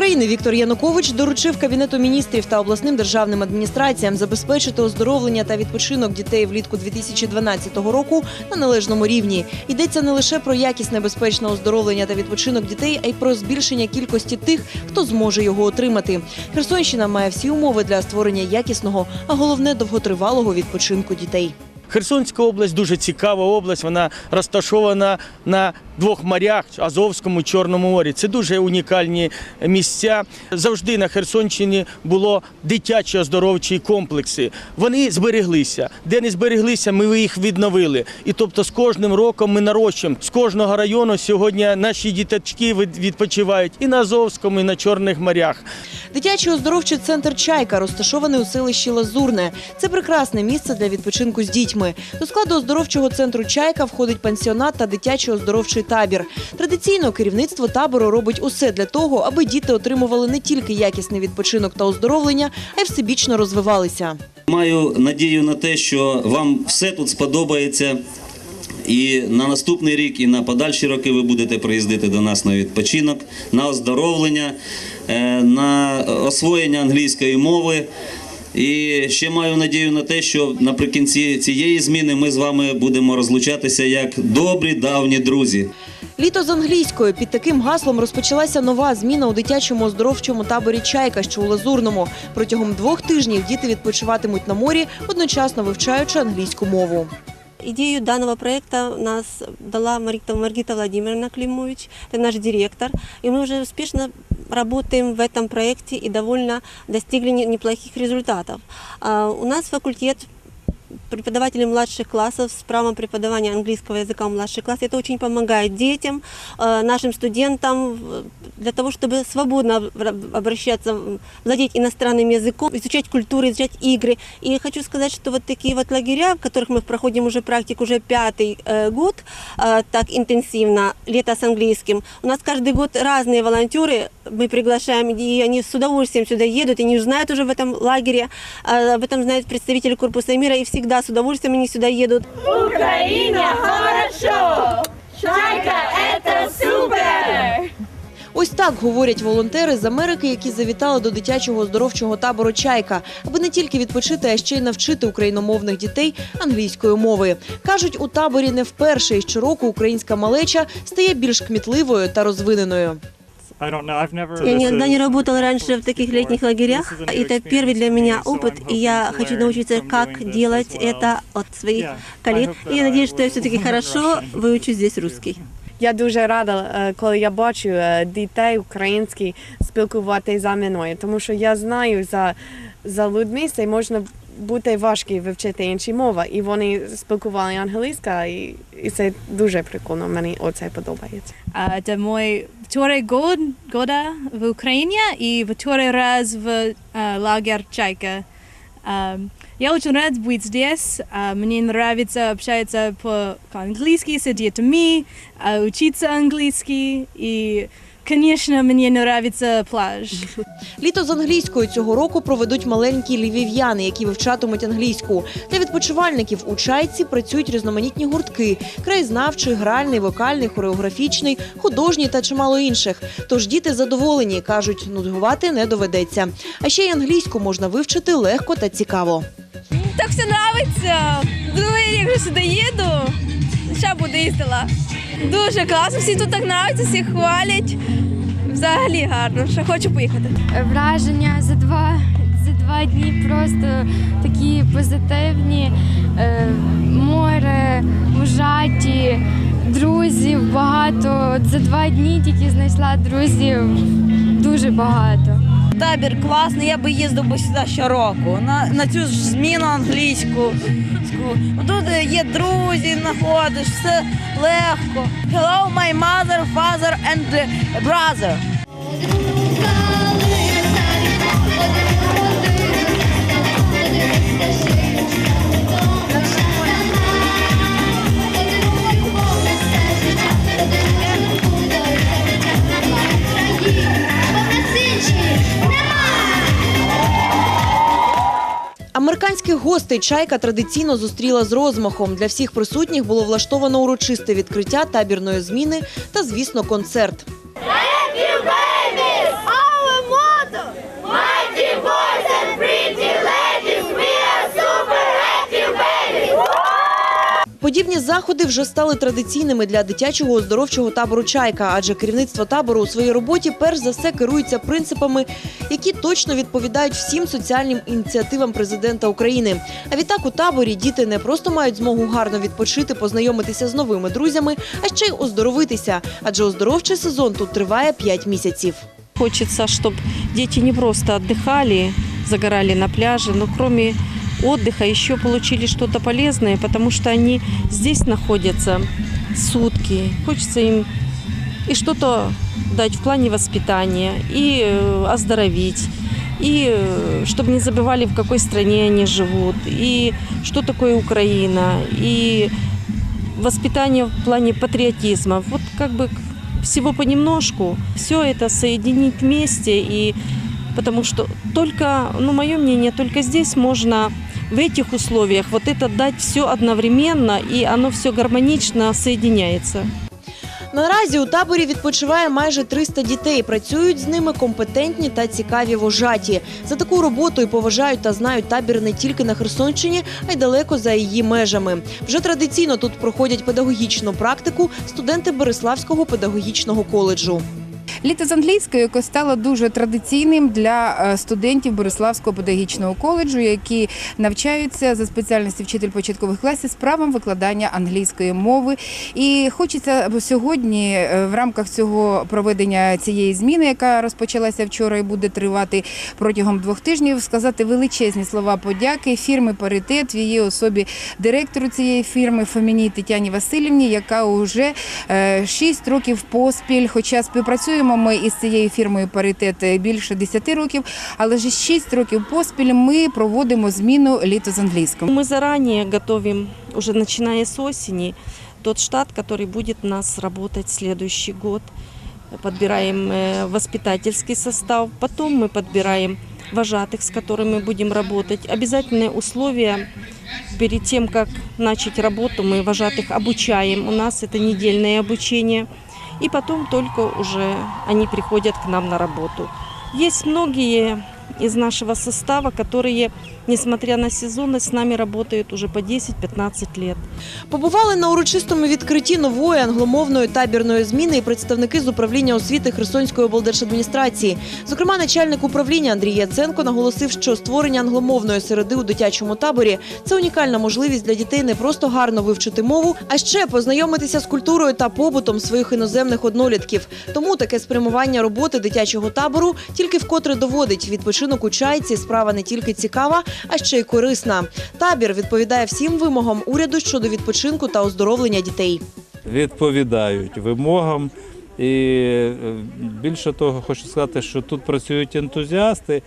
України Віктор Янукович доручив кабінету міністрів та обласним державним адміністраціям забезпечити оздоровлення та відпочинок дітей влітку 2012 року на належному рівні. Йдеться не лише про якісне безпечне оздоровлення та відпочинок дітей, а й про збільшення кількості тих, хто зможе його отримати. Херсонщина має всі умови для створення якісного, а головне довготривалого відпочинку дітей. Херсонська область дуже цікава область. Вона розташована на двох морях Азовському Чорному морі. Це дуже унікальні місця. Завжди на Херсонщині було дитячі оздоровчі комплекси. Вони збереглися. Де не збереглися, ми їх відновили. І тобто з кожним роком ми нарощуємо. З кожного району сьогодні наші діточки відпочивають і на Азовському, і на Чорних морях. Дитячий оздоровчий центр Чайка розташований у селищі Лазурне. Це прекрасне місце для відпочинку з дітьми. До складу оздоровчого центру Чайка входить пансіонат та дитячий оздоровчий табір. Традиційно керівництво табору робить усе для того, аби діти отримували не тільки якісний відпочинок та оздоровлення, а й всебічно розвивалися. Маю надію на те, що вам все тут сподобається. І на наступний рік, і на подальші роки ви будете приїздити до нас на відпочинок, на оздоровлення, е, на освоєння англійської мови. І ще маю надію на те, що наприкінці цієї зміни ми з вами будемо розлучатися як добрі давні друзі. Літо з англійською під таким гаслом розпочалася нова зміна у дитячому оздоровчому таборі Чайка, що у Лазурному. Протягом двох тижнів діти відпочиватимуть на морі, одночасно вивчаючи англійську мову. Идею данного проекта нас дала Маргита, Маргита Владимировна Климович, это наш директор. И мы уже успешно работаем в этом проекте и довольно достигли не- неплохих результатов. А, У нас факультет преподавателей младших классов с правом преподавания английского языка в младших классах. Это очень помогает детям, э, нашим студентам в- для того, чтобы свободно об- обращаться, в- владеть иностранным языком, изучать культуру, изучать игры. И хочу сказать, что вот такие вот лагеря, в которых мы проходим уже практику уже пятый э, год, э, так интенсивно, лето с английским, у нас каждый год разные волонтеры, мы приглашаем, и они с удовольствием сюда едут, они знают уже в этом лагере, э, об этом знают представители Корпуса мира, и всегда с удовольствием они сюда едут. Украина хорошо! Чайка это супер! Ось так говорять волонтери з Америки, які завітали до дитячого оздоровчого табору Чайка, аби не тільки відпочити, а ще й навчити україномовних дітей англійської мови. кажуть, у таборі не вперше і щороку українська малеча стає більш кмітливою та розвиненою. I don't know. I've never. Я this никогда is не работала my раньше в first таких tour. летних лагерях. This is a new Это первый для experience меня for me, so опыт, I'm и я hoping to хочу learn научиться, from как doing this делать as well. это от своих Yeah, I коллег. hope И я that I надеюсь, что я will все-таки learn хорошо Russian. выучу здесь русский. Я дуже рада, е, коли я бачу е, дітей українські спілкувати за мною, тому що я знаю за, за людьми це можна бути важко вивчити інші мови, і вони спілкували англійська, і, і це дуже прикольно. Мені оце подобається. А, Это мой год года в Украине и второй раз в лагерь Чайка. Я очень рад быть здесь. А, Мне нравится общаться по- по-английски с детьми, а, учиться английский. И, конечно, мне нравится пляж. Літо з англійською цього року проведуть маленькі львів'яни, які вивчатимуть англійську. Для відпочивальників у чайці працюють різноманітні гуртки: краєзнавчий, гральний, вокальний, хореографічний, художній та чимало інших. Тож діти задоволені кажуть, нудьгувати не доведеться. А ще й англійську можна вивчити легко та цікаво. Так все нравится. Другий рік вже сюди їду. Ще буду їздила. Дуже класно, всі тут так нравиться, всі хвалять. Взагалі гарно, ще хочу поїхати. враження за два, за два дні просто такі позитивні. Е, море, ужаті, друзів багато. От За два дні тільки знайшла друзів дуже багато. Табір класний, я би їздив би сюди щороку на, на цю ж зміну англійську. Тут є друзі, знаходиш, все легко. Hello, my mother, father and brother. Американських гостей чайка традиційно зустріла з розмахом. Для всіх присутніх було влаштовано урочисте відкриття табірної зміни та, звісно, концерт. Літні заходи вже стали традиційними для дитячого оздоровчого табору Чайка, адже керівництво табору у своїй роботі перш за все керується принципами, які точно відповідають всім соціальним ініціативам президента України. А відтак у таборі діти не просто мають змогу гарно відпочити, познайомитися з новими друзями, а ще й оздоровитися, адже оздоровчий сезон тут триває 5 місяців. Хочется, чтобы дети не просто отдыхали, загорали на пляже, но кроме отдыха еще получили что-то полезное, потому что они здесь находятся сутки. Хочется им и что-то дать в плане воспитания, и э, оздоровить, и э, чтобы не забывали, в какой стране они живут, и что такое Украина, и воспитание в плане патриотизма. Вот как бы всего понемножку, все это соединить вместе, и потому что только, ну, мое мнение, только здесь можно в этих условиях вот это дать все одновременно, и оно все гармонично соединяется. Наразі у таборі відпочиває майже 300 дітей. Працюють з ними компетентні та цікаві вожаті. За таку роботу і поважають та знають табір не тільки на Херсонщині, а й далеко за її межами. Вже традиційно тут проходять педагогічну практику студенти Береславського педагогічного коледжу. Літо з англійської яке стало дуже традиційним для е, студентів Бориславського педагогічного коледжу, які навчаються за спеціальністю вчитель початкових класів з правом викладання англійської мови. І хочеться сьогодні е, в рамках цього проведення цієї зміни, яка розпочалася вчора і буде тривати протягом двох тижнів, сказати величезні слова подяки фірми Паритет в її особі директору цієї фірми Фоміній Тетяні Васильівні, яка вже 6 років поспіль, хоча співпрацюємо ми із цією фірмою Паритет більше 10 років, але вже 6 років поспіль ми проводимо зміну літо з англійською. Мы заранее готовим, уже начиная с осени, тот штат, который будет у нас работать следующий год. Подбираем э, воспитательский состав, потом мы подбираем вожатых, с которыми будем работать. Обязательное условие перед тем, как начать работу, мы вожатых обучаем. У нас это недельное обучение. И потом только уже они приходят к нам на работу. Есть многие из нашего состава, которые, несмотря на сезонность, с нами работают уже по 10-15 лет. Побували на урочистому відкритті нової англомовної табірної зміни і представники з управління освіти Херсонської облдержадміністрації. Зокрема, начальник управління Андрій Яценко наголосив, що створення англомовної середи у дитячому таборі це унікальна можливість для дітей не просто гарно вивчити мову, а ще познайомитися з культурою та побутом своїх іноземних однолітків. Тому таке спрямування роботи дитячого табору тільки вкотре доводить відпочинок у чайці справа не тільки цікава, а ще й корисна. Табір відповідає всім вимогам уряду щодо відпочинку та оздоровлення дітей. відповідають вимогам. І е, більше того, хочу сказати, що тут працюють ентузіасти,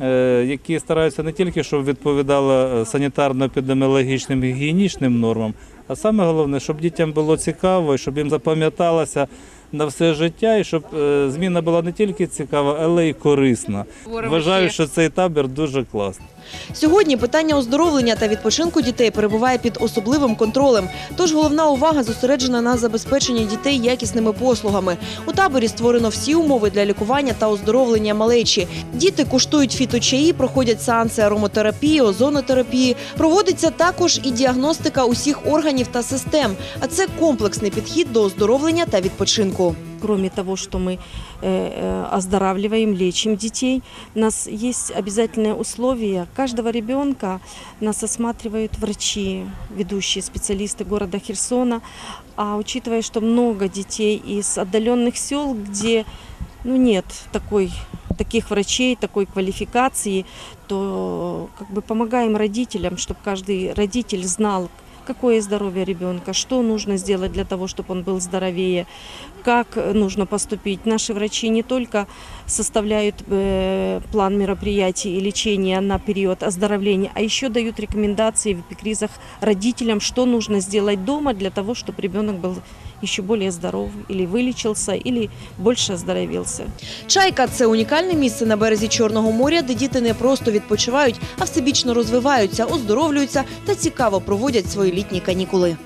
е, які стараються не тільки, щоб відповідало е, санітарно-епідеміологічним гігієнічним нормам, а саме головне, щоб дітям було цікаво, і щоб їм запам'яталося на все життя, і щоб е, зміна була не тільки цікава, але й корисна. Вважаю, що цей табір дуже класний. Сьогодні питання оздоровлення та відпочинку дітей перебуває під особливим контролем. Тож головна увага зосереджена на забезпеченні дітей якісними послугами. У таборі створено всі умови для лікування та оздоровлення малечі. Діти куштують фіточаї, проходять сеанси аромотерапії, озонотерапії. Проводиться також і діагностика усіх органів та систем. А це комплексний підхід до оздоровлення та відпочинку Кроме того, что мы э, э, оздоравливаем, лечим детей, у нас есть обязательное условие. Каждого ребенка нас осматривают врачи, ведущие специалисты города Херсона. А учитывая, что много детей из отдаленных сел, где ну, нет такой, таких врачей, такой квалификации, то как бы помогаем родителям, чтобы каждый родитель знал, какое здоровье ребенка, что нужно сделать для того, чтобы он был здоровее, как нужно поступить. Наши врачи не только составляют э, план мероприятий и лечения на период оздоровления, а еще дают рекомендации в эпикризах родителям, что нужно сделать дома для того, чтобы ребенок был еще более здоров, или вылечился, или больше оздоровился. Чайка це унікальне місце на березі Чорного моря, де діти не просто відпочивають, а всебічно розвиваються, оздоровлюються та цікаво проводять свої літні канікули.